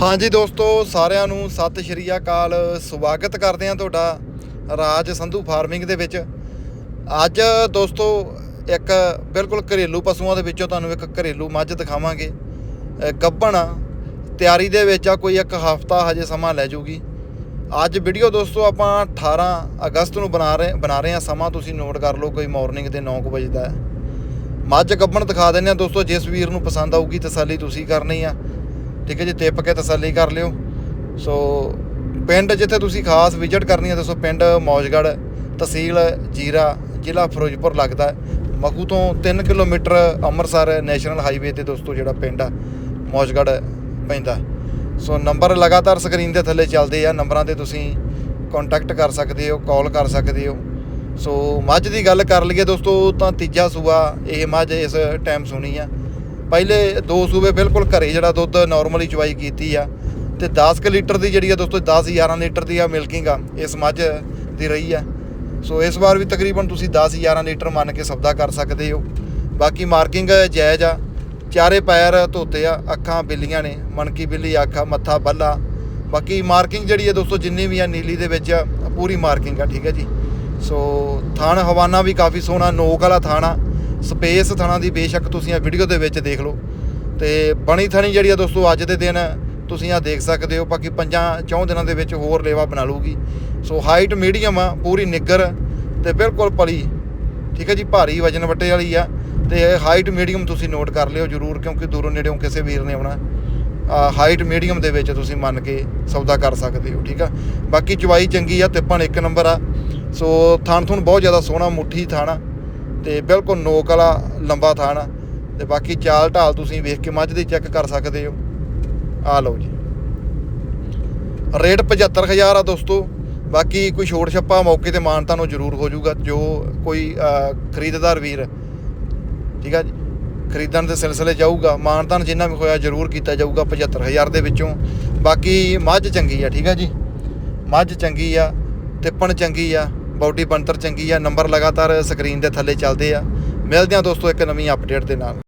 ਹਾਂਜੀ ਦੋਸਤੋ ਸਾਰਿਆਂ ਨੂੰ ਸਤਿ ਸ਼੍ਰੀ ਅਕਾਲ। ਸਵਾਗਤ ਕਰਦੇ ਹਾਂ ਤੁਹਾਡਾ ਰਾਜ ਸੰਧੂ ਫਾਰਮਿੰਗ ਦੇ ਵਿੱਚ। ਅੱਜ ਦੋਸਤੋ ਇੱਕ ਬਿਲਕੁਲ ਘਰੇਲੂ ਪਸ਼ੂਆਂ ਦੇ ਵਿੱਚੋਂ ਤੁਹਾਨੂੰ ਇੱਕ ਘਰੇਲੂ ਮੱਝ ਦਿਖਾਵਾਂਗੇ। ਅ, ਗੱਭਣ। ਤਿਆਰੀ ਦੇ ਵਿੱਚ ਆ ਕੋਈ ਇੱਕ ਹਫਤਾ ਹਜੇ ਸਮਾਂ ਲੈ ਜੂਗੀ। ਅੱਜ ਵੀਡੀਓ ਦੋਸਤੋ ਆਪਾਂ 18 ਅਗਸਤ ਨੂੰ ਬਣਾ ਰਹੇ ਬਣਾ ਰਹੇ ਹਾਂ ਸਮਾਂ। ਤੁਸੀਂ ਨੋਟ ਕਰ ਲਓ ਕੋਈ ਮਾਰਨਿੰਗ ਦੇ 9 ਵਜੇ ਦਾ। ਮੱਝ ਗੱਭਣ ਦਿਖਾ ਦਿੰਦੇ ਆ ਦੋਸਤੋ ਜਿਸ ਵੀਰ ਨੂੰ ਪਸੰਦ ਆਊਗੀ ਤਸੱਲੀ ਤੁਸੀਂ ਕਰਨੀ ਆ। ਠੀਕ ਹੈ ਜੀ, ਟਿੱਪ ਕੇ ਤਸੱਲੀ ਕਰ ਲਿਓ। ਸੋ ਪਿੰਡ ਜਿੱਥੇ ਤੁਸੀਂ ਖਾਸ ਵਿਜ਼ਿਟ ਕਰਨੀ ਹੈ, ਦੱਸੋ ਪਿੰਡ ਮੌਜਗੜ ਤਹਿਸੀਲ ਜੀਰਾ, ਜ਼ਿਲ੍ਹਾ ਫਿਰੋਜ਼ਪੁਰ ਲੱਗਦਾ ਮਗੂ ਤੋਂ 3 ਕਿਲੋਮੀਟਰ ਅੰਮ੍ਰਿਤਸਰ ਨੈਸ਼ਨਲ ਹਾਈਵੇ ਤੇ ਦੋਸਤੋ ਜਿਹੜਾ ਪਿੰਡ ਆ ਮੌਜਗੜ ਪੈਂਦਾ ਸੋ ਨੰਬਰ ਲਗਾਤਾਰ ਸਕਰੀਨ ਦੇ ਥੱਲੇ ਚੱਲਦੇ ਆ, ਨੰਬਰਾਂ ਤੇ ਤੁਸੀਂ ਕੰਟੈਕਟ ਕਰ ਸਕਦੇ ਹੋ ਕਾਲ ਕਰ ਸਕਦੇ ਹੋ। ਸੋ ਮੱਝ ਦੀ ਗੱਲ ਕਰ ਲਈਏ ਦੋਸਤੋ, ਤਾਂ ਤੀਜਾ ਸੂਆ, ਇਹ ਮੱਝ ਇਸ ਟਾਈਮ ਸੁਣੀ ਆ। ਪਹਿਲੇ ਦੋ ਸੂਬੇ ਬਿਲਕੁਲ ਘਰੇ ਜਿਹੜਾ ਦੁੱਧ ਨਾਰਮਲੀ ਚਵਾਈ ਕੀਤੀ ਆ ਤੇ 10 ਕੁ ਲੀਟਰ ਦੀ ਜਿਹੜੀ ਆ ਦੋਸਤੋ 10 11 ਲੀਟਰ ਦੀ ਆ ਮਿਲਕਿੰਗ ਆ ਇਸ ਮੱਝ ਦੀ ਰਹੀ ਆ। ਸੋ ਇਸ ਵਾਰ ਵੀ ਤਕਰੀਬਨ ਤੁਸੀਂ 10 11 ਲੀਟਰ ਮੰਨ ਕੇ ਸੌਦਾ ਕਰ ਸਕਦੇ ਹੋ। ਬਾਕੀ ਮਾਰਕਿੰਗ ਜਾਇਜ਼ ਆ, ਚਾਰੇ ਪੈਰ ਧੋਤੇ ਆ, ਅੱਖਾਂ ਬਿੱਲੀਆਂ ਨੇ, ਮਣਕੀ ਬਿੱਲੀ, ਅੱਖਾਂ, ਮੱਥਾ ਬੱਲਾ। ਬਾਕੀ ਮਾਰਕਿੰਗ ਜਿਹੜੀ ਹੈ ਦੋਸਤੋ ਜਿੰਨੀ ਵੀ ਆ ਨੀਲੀ ਦੇ ਵਿੱਚ ਪੂਰੀ ਮਾਰਕਿੰਗ ਆ, ਠੀਕ ਹੈ ਜੀ। ਸੋ ਥਾਣ ਹਵਾਨਾ ਵੀ ਕਾਫੀ ਸੋਹਣਾ, ਨੋਕ ਵਾਲਾ ਥਾਣਾ ਸਪੇਸ ਥਣਾ ਦੀ ਬੇਸ਼ੱਕ ਤੁਸੀਂ ਆ ਵੀਡੀਓ ਦੇ ਵਿੱਚ ਦੇਖ ਲਓ। ਤੇ ਬਣੀ ਥਣੀ ਜਿਹੜੀ ਆ ਦੋਸਤੋ, ਅੱਜ ਦੇ ਦਿਨ ਤੁਸੀਂ ਆ ਦੇਖ ਸਕਦੇ ਹੋ, ਬਾਕੀ ਪੰਜਾਂ ਚੌਂ ਦਿਨਾਂ ਦੇ ਵਿੱਚ ਹੋਰ ਲੇਵਾ ਬਣਾ ਲੂਗੀ ਸੋ ਹਾਈਟ ਮੀਡੀਅਮ ਆ, ਪੂਰੀ ਨਿੱਗਰ ਤੇ ਬਿਲਕੁਲ ਪਲੀ। ਠੀਕ ਹੈ ਜੀ, ਭਾਰੀ ਵਜਨ ਵੱਟੇ ਵਾਲੀ ਆ। ਤੇ ਹਾਈਟ ਮੀਡੀਅਮ ਤੁਸੀਂ ਨੋਟ ਕਰ ਲਿਓ ਜਰੂਰ, ਕਿਉਂਕਿ ਦੂਰੋਂ ਨੇੜਿਓਂ ਕਿਸੇ ਵੀਰ ਨੇ ਆਉਣਾ। ਹਾਈਟ ਮੀਡੀਅਮ ਦੇ ਵਿੱਚ ਤੁਸੀਂ ਮੰਨ ਕੇ ਸੌਦਾ ਕਰ ਸਕਦੇ ਹੋ, ਠੀਕ ਆ? ਬਾਕੀ ਚਵਾਈ ਚੰਗੀ ਆ, ਤਿੱਪਣ ਇੱਕ ਨੰਬਰ ਆ। ਸੋ ਥਾਣ ਥੁਣ ਬਹੁਤ ਜ਼ਿਆਦਾ ਸੋਹਣਾ ਮੁੱਠੀ ਥਾਣਾ। ਤੇ ਬਿਲਕੁਲ ਨੋਕ ਵਾਲਾ ਲੰਬਾ ਥਣ ਆ। ਤੇ ਬਾਕੀ ਚਾਲ ਢਾਲ ਤੁਸੀਂ ਵੇਖ ਕੇ ਮੱਝ ਦੀ ਚੈੱਕ ਕਰ ਸਕਦੇ ਹੋ। ਆ ਲਓ ਜੀ। ਰੇਟ 75000 ਆ ਦੋਸਤੋ। ਬਾਕੀ ਕੋਈ ਛੋਟ ਛੱਪਾ ਮੌਕੇ ਤੇ ਮਾਨਤਾ ਨੂੰ ਜ਼ਰੂਰ ਹੋ ਜਾਊਗਾ। ਜੋ ਕੋਈ ਖਰੀਦਦਾਰ ਵੀਰ, ਠੀਕ ਆ ਜੀ, ਖਰੀਦਣ ਦੇ ਸਿਲਸਿਲੇ ਜਾਊਗਾ ਮਾਨਤਾਨ ਜਿੰਨਾ ਵੀ ਹੋਇਆ ਜ਼ਰੂਰ ਕੀਤਾ ਜਾਊਗਾ 75000 ਦੇ ਵਿੱਚੋਂ। ਬਾਕੀ ਮੱਝ ਚੰਗੀ ਆ, ਠੀਕ ਆ ਜੀ। ਮੱਝ ਚੰਗੀ ਆ, ਤਿੱਪਣ ਚੰਗੀ ਆ। ਬਾਡੀ ਬਣਤਰ ਚੰਗੀ ਆ, ਨੰਬਰ ਲਗਾਤਾਰ ਸਕਰੀਨ ਦੇ ਥੱਲੇ ਚੱਲਦੇ ਆ। ਮਿਲਦੇ ਆ ਦੋਸਤੋ ਇੱਕ ਨਵੀਂ ਅਪਡੇਟ ਦੇ ਨਾਲ।